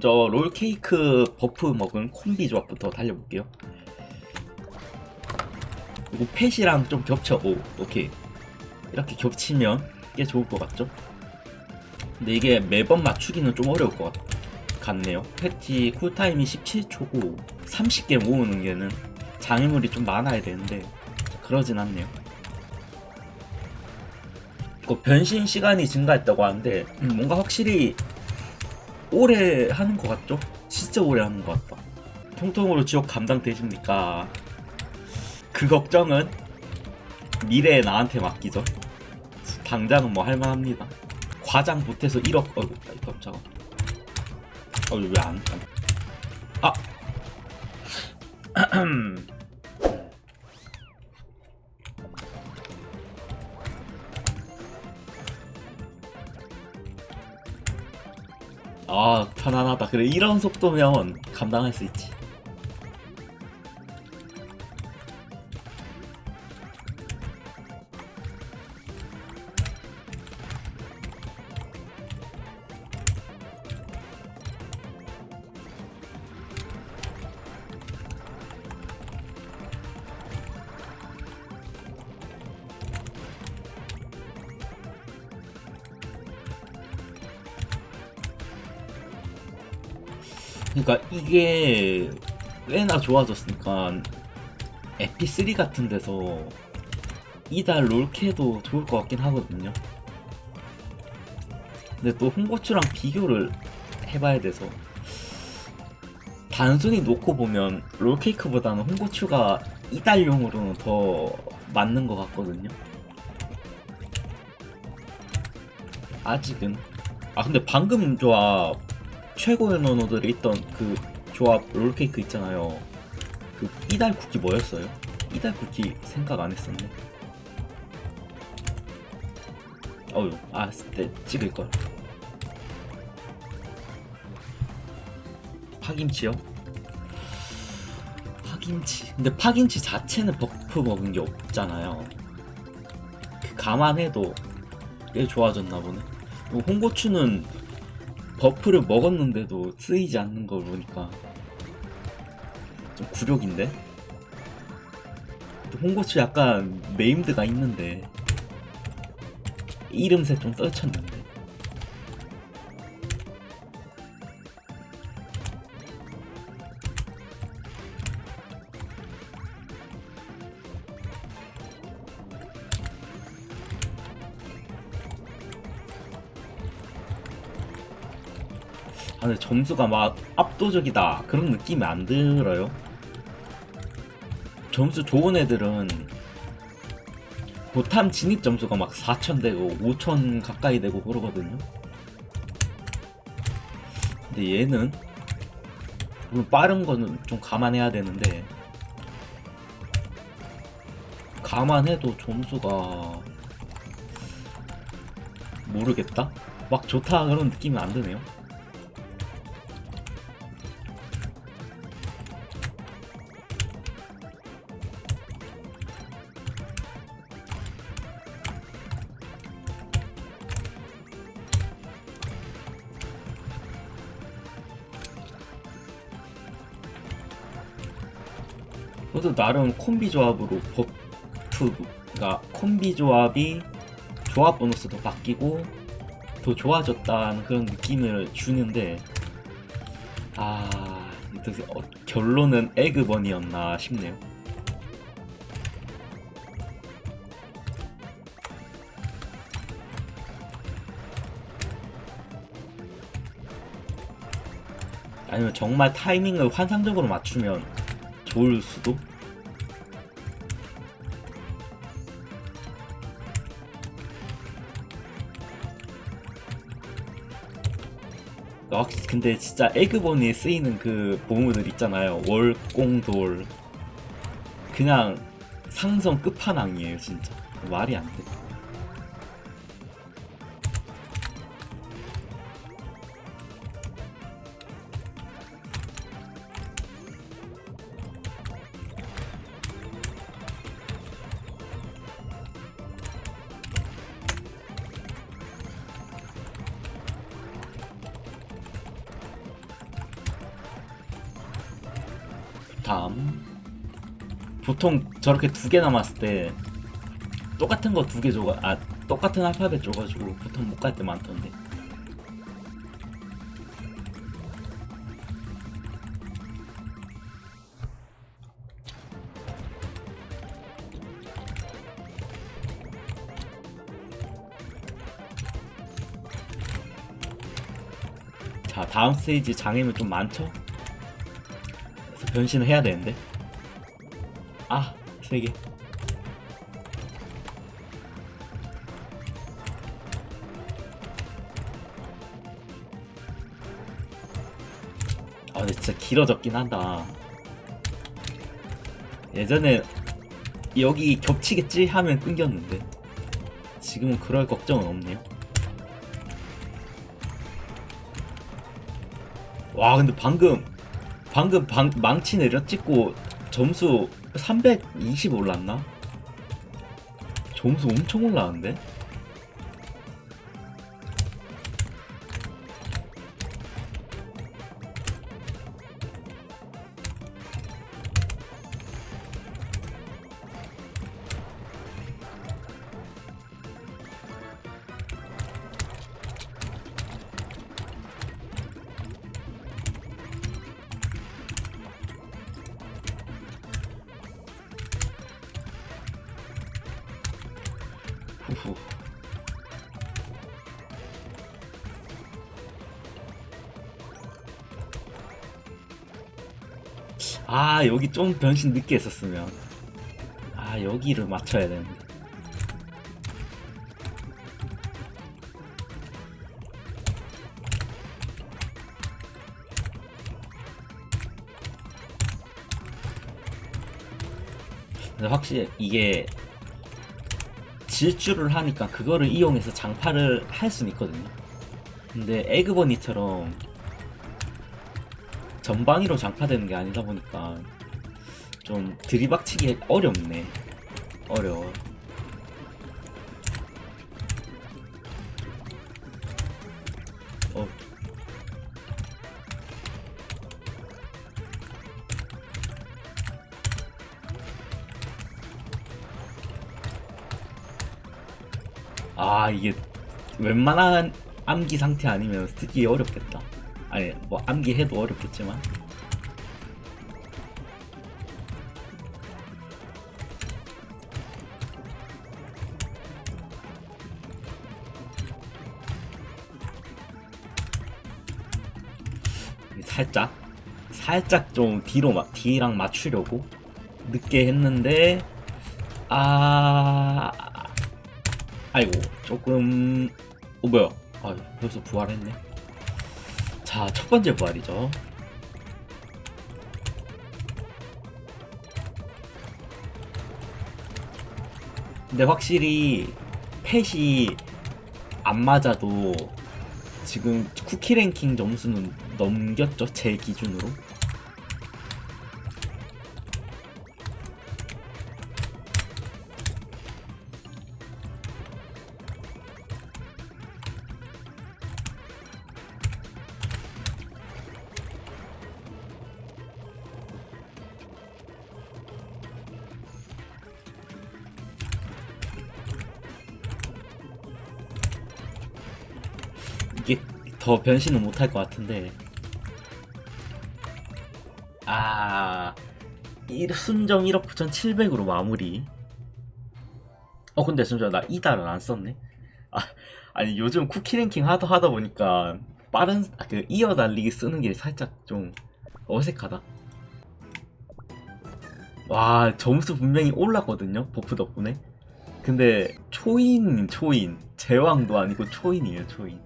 저 롤케이크 버프 먹은 콤비 조합부터 달려볼게요. 이거 펫이랑 좀 겹쳐. 오, 오케이. 이렇게 겹치면 꽤 좋을 것 같죠? 근데 이게 매번 맞추기는 좀 어려울 것 같, 같네요. 패티 쿨타임이 17초고 30개 모으는 게는 장애물이 좀 많아야 되는데 그러진 않네요. 그 변신 시간이 증가했다고 하는데 음, 뭔가 확실히 오래 하는 것 같죠? 진짜 오래 하는 것 같다. 통통으로 지옥 감당되십니까? 그 걱정은 미래의 나한테 맡기죠. 당장은 뭐 할만합니다. 과장 보태서 1억 어이구 아이, 깜짝아. 어이 왜 안 아. 아 편안하다. 그래 이런 속도면 감당할 수 있지 그러니까 이게 꽤나 좋아졌으니까 에피3 같은 데서 이달 롤캐도 좋을 것 같긴 하거든요. 근데 또 홍고추랑 비교를 해봐야 돼서 단순히 놓고 보면 롤케이크보다는 홍고추가 이달용으로는 더 맞는 것 같거든요. 아직은 아 근데 방금 조합 최고의 너너들이 있던 그 조합 롤케이크 있잖아요. 그 이달 쿠키 뭐였어요? 이달 쿠키 생각 안 했었네. 어휴, 아, 네, 찍을 걸. 파김치요? 파김치. 근데 파김치 자체는 버프 먹은 게 없잖아요. 그 감안해도 꽤 좋아졌나 보네. 그리고 홍고추는 버프를 먹었는데도 쓰이지 않는 걸 보니까 좀 굴욕인데? 홍고추 약간 네임드가 있는데 이름새 좀 떨쳤는데 아, 근데 점수가 막 압도적이다 그런 느낌이 안 들어요. 점수 좋은 애들은 보탐 진입 점수가 막 4천 되고 5천 가까이 되고 그러거든요. 근데 얘는 물론 빠른 거는 좀 감안해야 되는데 감안해도 점수가 모르겠다. 막 좋다 그런 느낌이 안 드네요. 그것도 나름 콤비 조합으로 버프가 콤비 조합이 조합 보너스도 바뀌고 더 좋아졌다는 그런 느낌을 주는데 아 어, 결론은 에그번이었나 싶네요. 아니면 정말 타이밍을 환상적으로 맞추면 좋을 수도? 아, 근데 진짜 에그본이 쓰이는 그 보물들 있잖아요. 월공돌. 그냥 상성 끝판왕이에요, 진짜. 말이 안 돼. 다음 보통 저렇게 두 개 남았을 때 똑같은 거 두 개 줘가 아 똑같은 알파벳 줘가지고 보통 못 갈 때 많던데 자 다음 스테이지 장애물 좀 많죠? 변신을 해야 되는데 아, 세 개. 아, 근데 진짜 길어졌긴 한다. 예전에 여기 겹치겠지 하면 끊겼는데 지금은 그럴 걱정은 없네요. 와, 근데 방금 방금 방, 망치 내려 찍고 점수 320 올랐나? 점수 엄청 올라왔는데? 아 여기 좀 변신 늦게 했었으면 아 여기를 맞춰야 되는데 근데 확실히 이게 질주를 하니까 그거를 이용해서 장파를 할 수는 있거든요. 근데 에그버니처럼 전방위로 장파되는 게 아니다 보니까 좀 들이박치기 어렵네. 어려워. 어. 아 이게 웬만한 암기 상태 아니면 쓰기 어렵겠다. 아니 뭐 암기 해도 어렵겠지만. 살짝 살짝 좀 뒤로 막 뒤랑 맞추려고 늦게 했는데 아 아이고 조금 어 뭐야? 아 벌써 부활했네 자 첫 번째 부활이죠. 근데 확실히 펫이 안 맞아도 지금 쿠키 랭킹 점수는 넘겼죠 제 기준으로 더 변신은 못할 것 같은데. 아 일- 순정 1억 9,700으로 마무리. 어 근데 순정 나 이달은 안 썼네. 아 아니 요즘 쿠키 랭킹 하다 하다 보니까 빠른 아, 그 이어 달리기 쓰는 게 살짝 좀 어색하다. 와 점수 분명히 올랐거든요 버프 덕분에. 근데 초인 초인. 제왕도 아니고 초인이에요 초인